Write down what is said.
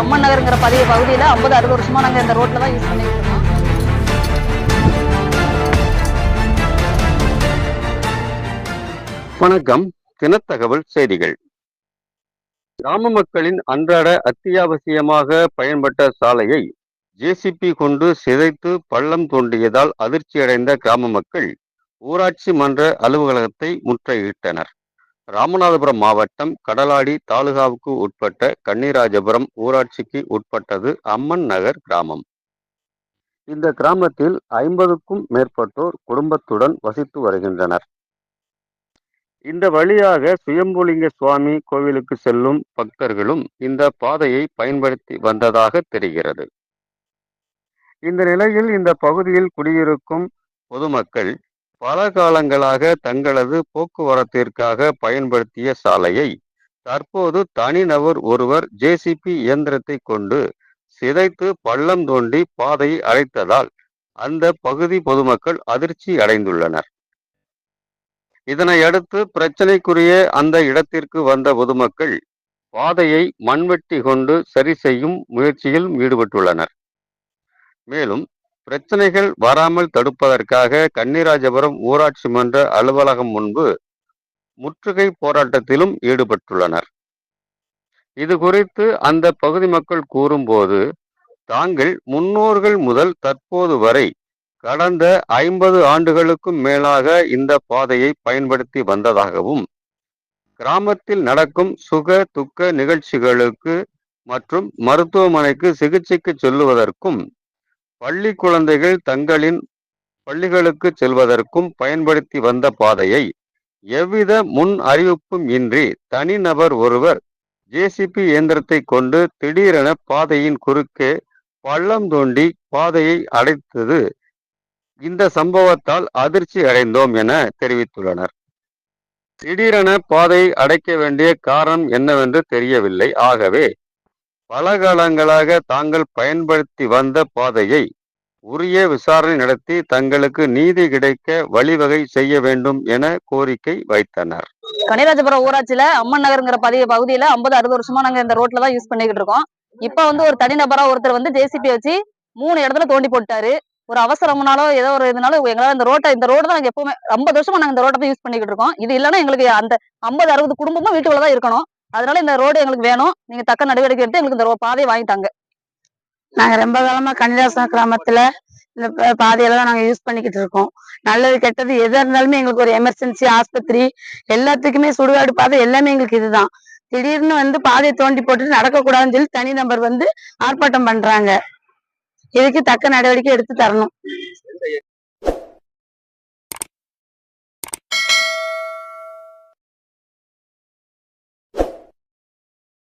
அம்மன் நகருங்கிற பதிவு பகுதியில் ஐம்பது அறுபது வருஷமாக நாங்கள் இந்த ரோட்டில் தான் யூஸ் பண்ணிட்டு இருக்கோம். வணக்கம். தினத்தகவல் செய்திகள். கிராம மக்களின் அன்றாட அத்தியாவசியமாக பயன்பட்ட சாலையை ஜேசிபி கொண்டு சிதைத்து பள்ளம் தோண்டியதால் அதிர்ச்சியடைந்த கிராம மக்கள் ஊராட்சி மன்ற அலுவலகத்தை முற்றுகையிட்டனர். ராமநாதபுரம் மாவட்டம் கடலாடி தாலுகாவுக்கு உட்பட்ட கன்னிராஜபுரம் ஊராட்சிக்கு உட்பட்டது அம்மன் நகர் கிராமம். இந்த கிராமத்தில் ஐம்பதுக்கும் மேற்பட்டோர் குடும்பத்துடன் வசித்து வருகின்றனர். இந்த வழியாக சுயம்புலிங்க சுவாமி கோவிலுக்கு செல்லும் பக்தர்களும் இந்த பாதையை பயன்படுத்தி வந்ததாக தெரிகிறது. இந்த நிலையில் இந்த பகுதியில் குடியிருக்கும் பொதுமக்கள் பல காலங்களாக தங்களது போக்குவரத்திற்காக பயன்படுத்திய சாலையை தற்போது தனிநபர் ஒருவர் ஜேசிபி இயந்திரத்தை கொண்டு சிதைத்து பள்ளம் தோண்டி பாதையை அடைத்ததால் அந்த பகுதி பொதுமக்கள் அதிர்ச்சி அடைந்துள்ளனர். இதனையடுத்து பிரச்சனைக்குரிய அந்த இடத்திற்கு வந்த பொதுமக்கள் பாதையை மண்வெட்டி கொண்டு சரி செய்யும் முயற்சியில் ஈடுபட்டுள்ளனர். மேலும் பிரச்சனைகள் வராமல் தடுப்பதற்காக கன்னிராஜபுரம் ஊராட்சி மன்ற அலுவலகம் முன்பு முற்றுகை போராட்டத்திலும் ஈடுபட்டுள்ளனர். இது குறித்து அந்த பகுதி மக்கள் கூறும்போது தாங்கள் முன்னோர்கள் முதல் தற்போது வரை கடந்த ஐம்பது ஆண்டுகளுக்கும் மேலாக இந்த பாதையை பயன்படுத்தி வந்ததாகவும் கிராமத்தில் நடக்கும் சுக துக்க நிகழ்ச்சிகளுக்கு மற்றும் மருத்துவமனைக்கு சிகிச்சைக்கு செல்லுவதற்கும் பள்ளி குழந்தைகள் தங்களின் பள்ளிகளுக்கு செல்வதற்கும் பயன்படுத்தி வந்த பாதையை எவ்வித முன் அறிவிப்பும் இன்றி தனிநபர் ஒருவர் ஜேசிபி இயந்திரத்தை கொண்டு திடீரென பாதையின் குறுக்கே பள்ளம் தோண்டி பாதையை அடைத்தது. இந்த சம்பவத்தால் அதிர்ச்சி அடைந்தோம் என தெரிவித்துள்ளனர். திடீரென பாதையை அடைக்க வேண்டிய காரணம் என்னவென்று தெரியவில்லை. ஆகவே பல காலங்களாக தாங்கள் பயன்படுத்தி வந்த பாதையை உரிய விசாரணை நடத்தி தங்களுக்கு நீதி கிடைக்க வழிவகை செய்ய வேண்டும் என கோரிக்கை வைத்தனர். கனிராஜபுரம் ஊராட்சியில அம்மன் நகருங்கிற பதிவு பகுதியில ஐம்பது அறுபது வருஷமா நாங்க இந்த ரோட்ல தான் யூஸ் பண்ணிக்கிட்டு இருக்கோம். இப்ப வந்து ஒரு தனிநபரா ஒருத்தர் வந்து ஜேசிபி வச்சு மூணு இடத்துல தோண்டி போட்டாரு. ஒரு அவசரம்னாலோ ஏதோ ஒரு இதனால எங்களால இந்த ரோட்டை இந்த ரோடு தான் நாங்க எப்பவுமே ஐம்பது வருஷமா நாங்க இந்த ரோட்டை தான் யூஸ் பண்ணிக்கிட்டு இருக்கோம். இது இல்லைன்னா எங்களுக்கு அந்த ஐம்பது அறுபது குடும்பமும் வீட்டுக்குள்ள தான் இருக்கணும். அதனால இந்த ரோடு எங்களுக்கு வேணும். நீங்க தக்க நடவடிக்கை எடுத்து எங்களுக்கு இந்த பாதையை வாங்கிட்டாங்க நாங்க ரொம்ப காலமா கன்னிதாசன கிராமத்துல இந்த பாதையெல்லாம் பாதையில தான் நாங்க யூஸ் பண்ணிக்கிட்டு இருக்கோம். நல்லது கெட்டது எதா இருந்தாலுமே எங்களுக்கு ஒரு எமர்ஜென்சி ஆஸ்பத்திரி எல்லாத்துக்குமே சுடுகாடு பாதை எல்லாமே எங்களுக்கு இதுதான். திடீர்னு வந்து பாதையை தோண்டி போட்டுட்டு நடக்க கூடாதுன்னு சொல்லி தனி நபர் வந்து ஆர்ப்பாட்டம் பண்றாங்க. இதுக்கு தக்க நடவடிக்கை எடுத்து தரணும்.